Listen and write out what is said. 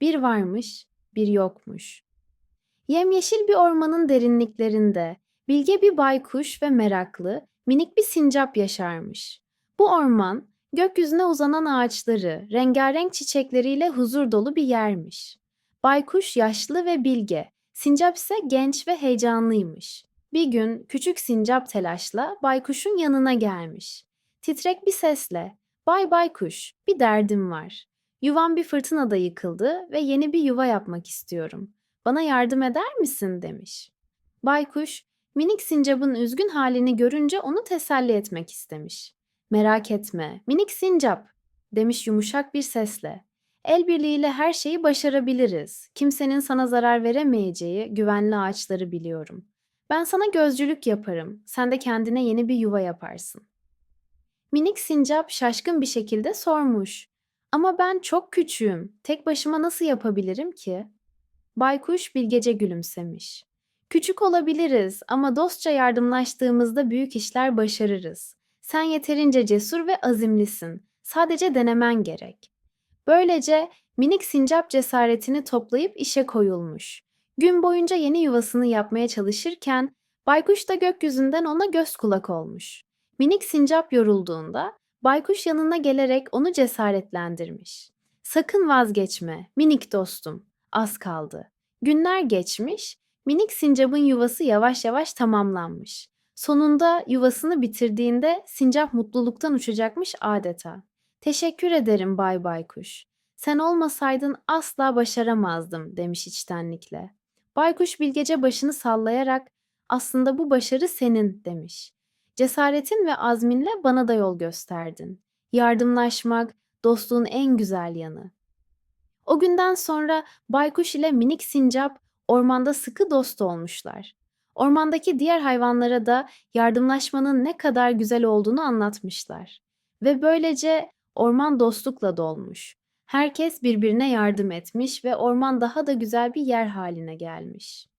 Bir varmış, bir yokmuş. Yemyeşil bir ormanın derinliklerinde bilge bir baykuş ve meraklı minik bir sincap yaşarmış. Bu orman gökyüzüne uzanan ağaçları, rengarenk çiçekleriyle huzur dolu bir yermiş. Baykuş yaşlı ve bilge, sincap ise genç ve heyecanlıymış. Bir gün küçük sincap telaşla baykuşun yanına gelmiş. Titrek bir sesle, "Bay Baykuş, bir derdim var. Yuvam bir fırtınada yıkıldı ve yeni bir yuva yapmak istiyorum. Bana yardım eder misin?" demiş. Baykuş, minik sincapın üzgün halini görünce onu teselli etmek istemiş. "Merak etme, minik sincap." demiş yumuşak bir sesle. "El birliğiyle her şeyi başarabiliriz. Kimsenin sana zarar veremeyeceği güvenli ağaçları biliyorum. Ben sana gözcülük yaparım. Sen de kendine yeni bir yuva yaparsın." Minik sincap şaşkın bir şekilde sormuş. "Ama ben çok küçüğüm. Tek başıma nasıl yapabilirim ki?" Baykuş bilgece gülümsemiş. Küçük olabiliriz ama dostça yardımlaştığımızda büyük işler başarırız. Sen yeterince cesur ve azimlisin. Sadece denemen gerek. Böylece minik sincap cesaretini toplayıp işe koyulmuş. Gün boyunca yeni yuvasını yapmaya çalışırken baykuş da gökyüzünden ona göz kulak olmuş. Minik sincap yorulduğunda baykuş yanına gelerek onu cesaretlendirmiş. Sakın vazgeçme minik dostum. Az kaldı. Günler geçmiş, minik sincapın yuvası yavaş yavaş tamamlanmış. Sonunda yuvasını bitirdiğinde sincap mutluluktan uçacakmış adeta. Teşekkür ederim Bay Baykuş. Sen olmasaydın asla başaramazdım demiş içtenlikle. Baykuş bilgece başını sallayarak aslında bu başarı senin demiş. Cesaretin ve azminle bana da yol gösterdin. Yardımlaşmak dostluğun en güzel yanı. O günden sonra baykuş ile minik sincap ormanda sıkı dost olmuşlar. Ormandaki diğer hayvanlara da yardımlaşmanın ne kadar güzel olduğunu anlatmışlar. Ve böylece orman dostlukla dolmuş. Herkes birbirine yardım etmiş ve orman daha da güzel bir yer haline gelmiş.